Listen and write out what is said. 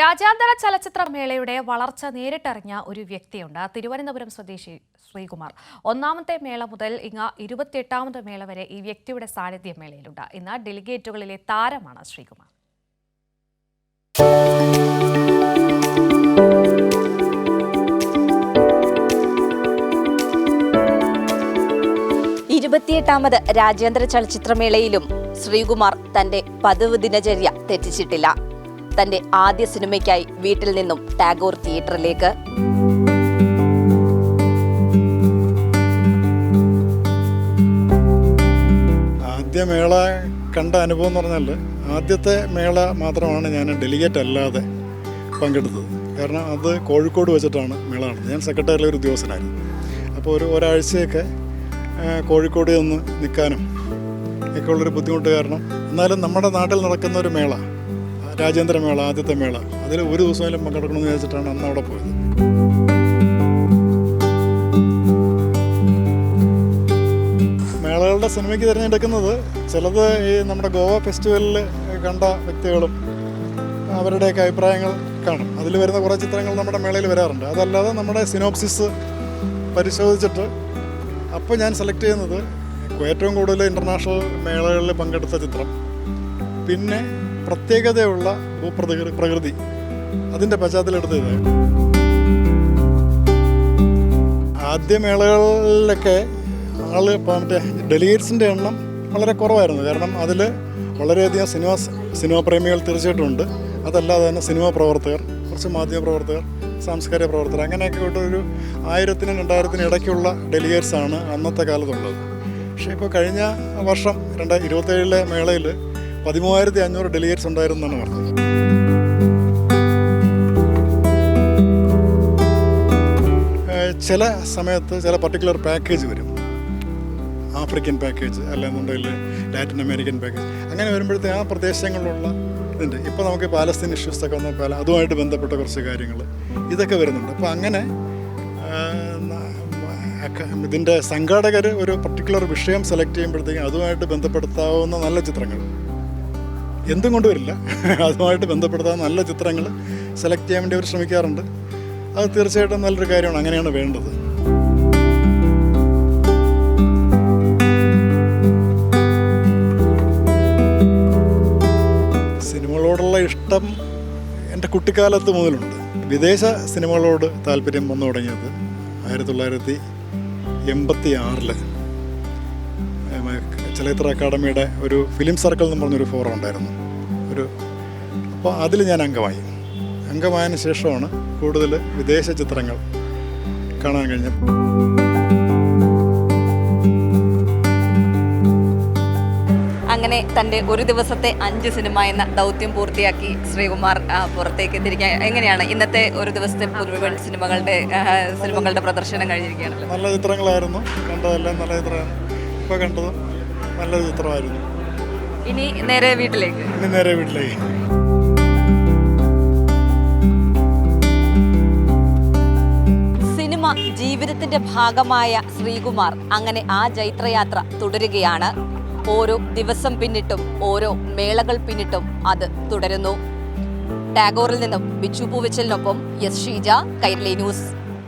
രാജ്യാന്തര ചലച്ചിത്ര മേളയുടെ വളർച്ച നേരിട്ടറിഞ്ഞ ഒരു വ്യക്തിയുണ്ട്. തിരുവനന്തപുരം സ്വദേശി ശ്രീകുമാർ. ഒന്നാമത്തെ മേള മുതൽ ഇങ്ങ ഇരുപത്തിയെട്ടാമത്തെ മേള വരെ ഈ വ്യക്തിയുടെ സാന്നിധ്യം മേളയിലുണ്ട്. ഇന്ന് ഡെലിഗേറ്റുകളിലെ താരമാണ് ശ്രീകുമാർ. ഇരുപത്തിയെട്ടാമത് രാജ്യാന്തര ചലച്ചിത്രമേളയിലും ശ്രീകുമാർ തന്റെ പതിവ് ദിനചര്യ തെറ്റിച്ചിട്ടില്ല. തന്റെ ആദ്യ സിനിമയ്ക്കായി വീട്ടിൽ നിന്നും ടാഗോർ തിയേറ്ററിലേക്ക്. ആദ്യ മേള കണ്ട അനുഭവം എന്ന് പറഞ്ഞാൽ ആദ്യത്തെ മേള മാത്രമാണ് ഞാൻ ഡെലിഗേറ്റ് അല്ലാതെ പങ്കെടുത്തത്. കാരണം അത് കോഴിക്കോട് വെച്ചിട്ടാണ് മേള നടന്നത്. ഞാൻ സെക്രട്ടറിയിലെ ഒരു ഉദ്യോഗസ്ഥനായിരുന്നു. അപ്പോൾ ഒരു ഒരാഴ്ചയൊക്കെ കോഴിക്കോട് ഒന്ന് നിൽക്കാനും ഒക്കെ ഉള്ളൊരു ബുദ്ധിമുട്ട് കാരണം എന്നാലും നമ്മുടെ നാട്ടിൽ നടക്കുന്ന ഒരു മേള രാജ്യാന്തര മേള ആദ്യത്തെ മേള. അതിൽ ഒരു ദിവസമെങ്കിലും പങ്കെടുക്കണമെന്ന് വിചാരിച്ചിട്ടാണ് അന്ന് അവിടെ പോയത്. മേളകളുടെ സിനിമയ്ക്ക് തിരഞ്ഞെടുക്കുന്നത് ചിലത് ഈ നമ്മുടെ ഗോവ ഫെസ്റ്റിവലിൽ കണ്ട വ്യക്തികളും അവരുടെയൊക്കെ അഭിപ്രായങ്ങൾ കാണും. അതിൽ വരുന്ന കുറേ ചിത്രങ്ങൾ നമ്മുടെ മേളയിൽ വരാറുണ്ട്. അതല്ലാതെ നമ്മുടെ സിനോപ്സിസ് പരിശോധിച്ചിട്ട് അപ്പോൾ ഞാൻ സെലക്ട് ചെയ്യുന്നത് ഏറ്റവും കൂടുതൽ ഇന്റർനാഷണൽ മേളകളിൽ പങ്കെടുത്ത ചിത്രം. പിന്നെ പ്രത്യേകതയുള്ള ഭൂപ്രകൃതി പ്രകൃതി. അതിന്റെ പശ്ചാത്തലമെടുത്ത് ഇതാണ് ആദ്യ മേളകളിലൊക്കെ ആൾ മറ്റേ ഡെലിഗേറ്റ്സിന്റെ എണ്ണം വളരെ കുറവായിരുന്നു. കാരണം അതിൽ വളരെയധികം സിനിമ സിനിമാ പ്രേമികൾ തീർച്ചയായിട്ടും ഉണ്ട് അതല്ലാതെ തന്നെ സിനിമാ പ്രവർത്തകർ കുറച്ച് മാധ്യമ പ്രവർത്തകർ സാംസ്കാരിക പ്രവർത്തകർ അങ്ങനെയൊക്കെ ആയിട്ട് ഒരു ആയിരത്തിനും രണ്ടായിരത്തിനും ഇടയ്ക്കുള്ള ഡെലിഗേറ്റ്സാണ് അന്നത്തെ കാലത്തുള്ളത്. പക്ഷേ ഇപ്പോൾ കഴിഞ്ഞ വർഷം രണ്ടായിരത്തി ഇരുപത്തേഴിലെ മേളയിൽ പതിമൂവായിരത്തി അഞ്ഞൂറ് ഡെലിഗേറ്റ്സ് ഉണ്ടായിരുന്നു എന്നാണ് പറഞ്ഞത് ചില സമയത്ത് ചില പർട്ടിക്കുലർ പാക്കേജ് വരും. ആഫ്രിക്കൻ പാക്കേജ് അല്ലെന്നുണ്ടെങ്കിൽ ലാറ്റിൻ അമേരിക്കൻ പാക്കേജ് അങ്ങനെ വരുമ്പോഴത്തെ ആ പ്രദേശങ്ങളിലുള്ള ഇതുണ്ട്. ഇപ്പോൾ നമുക്ക് പാലസ്തീൻ ഇഷ്യൂസ് ഒക്കെ വന്നപ്പോൾ അതുമായിട്ട് ബന്ധപ്പെട്ട കുറച്ച് കാര്യങ്ങൾ ഇതൊക്കെ വരുന്നുണ്ട്. അപ്പോൾ അങ്ങനെ ഇതിന്റെ സംഘാടകർ ഒരു പർട്ടിക്കുലർ വിഷയം സെലക്ട് ചെയ്യുമ്പോഴത്തേക്കും അതുമായിട്ട് ബന്ധപ്പെടുത്താവുന്ന നല്ല ചിത്രങ്ങൾ. എന്തും കൊണ്ടുവരില്ല അതുമായിട്ട് ബന്ധപ്പെടുത്താൻ നല്ല ചിത്രങ്ങൾ സെലക്ട് ചെയ്യാൻ വേണ്ടി അവർ ശ്രമിക്കാറുണ്ട്. അത് തീർച്ചയായിട്ടും നല്ലൊരു കാര്യമാണ്. അങ്ങനെയാണ് വേണ്ടത്. സിനിമകളോടുള്ള ഇഷ്ടം എന്റെ കുട്ടിക്കാലത്ത് മുതലുണ്ട്. വിദേശ സിനിമകളോട് താല്പര്യം വന്നു തുടങ്ങിയത് ആയിരത്തി തൊള്ളായിരത്തി എൺപത്തി ആറിൽ ചലച്ചിത്ര അക്കാദമിയുടെ ഒരു ഫിലിം സർക്കിൾ എന്ന് പറഞ്ഞൊരു ഫോറം ഉണ്ടായിരുന്നു. ഒരു അപ്പോൾ അതിൽ ഞാൻ അംഗമായി. അംഗമായതിന് ശേഷമാണ് കൂടുതൽ വിദേശ ചിത്രങ്ങൾ കാണാൻ കഴിഞ്ഞത്. അങ്ങനെ തന്റെ ഒരു ദിവസത്തെ അഞ്ച് സിനിമ എന്ന ദൗത്യം പൂർത്തിയാക്കി ശ്രീകുമാർ പുറത്തേക്ക് തിരിക്കാൻ എങ്ങനെയാണ് ഇന്നത്തെ ഒരു ദിവസത്തെ മുഴുവൻ സിനിമകളുടെ സിനിമകളുടെ പ്രദർശനം കഴിഞ്ഞിരിക്കുകയാണ് നല്ല ചിത്രങ്ങളായിരുന്നു. കണ്ടതെല്ലാം നല്ല ചിത്രമാണ് ഇപ്പോൾ കണ്ടത് നല്ലൊരു ചിത്രമായിരുന്നു. ഇനി നേരെ വീട്ടിലേക്ക്. ഇനി നേരെ വീട്ടിലേക്ക്. സിനിമ ജീവിതത്തിന്റെ ഭാഗമായ ശ്രീകുമാർ അങ്ങനെ ആ ജൈത്രയാത്ര തുടരുകയാണ്. ഓരോ ദിവസം പിന്നിട്ടും ഓരോ മേളകൾ പിന്നിട്ടും അത് തുടരുന്നു. ടാഗോറിൽ നിന്നും ബിച്ചു പൂവച്ചലിനൊപ്പം എസ് ഷീജ കൈരളി ന്യൂസ്.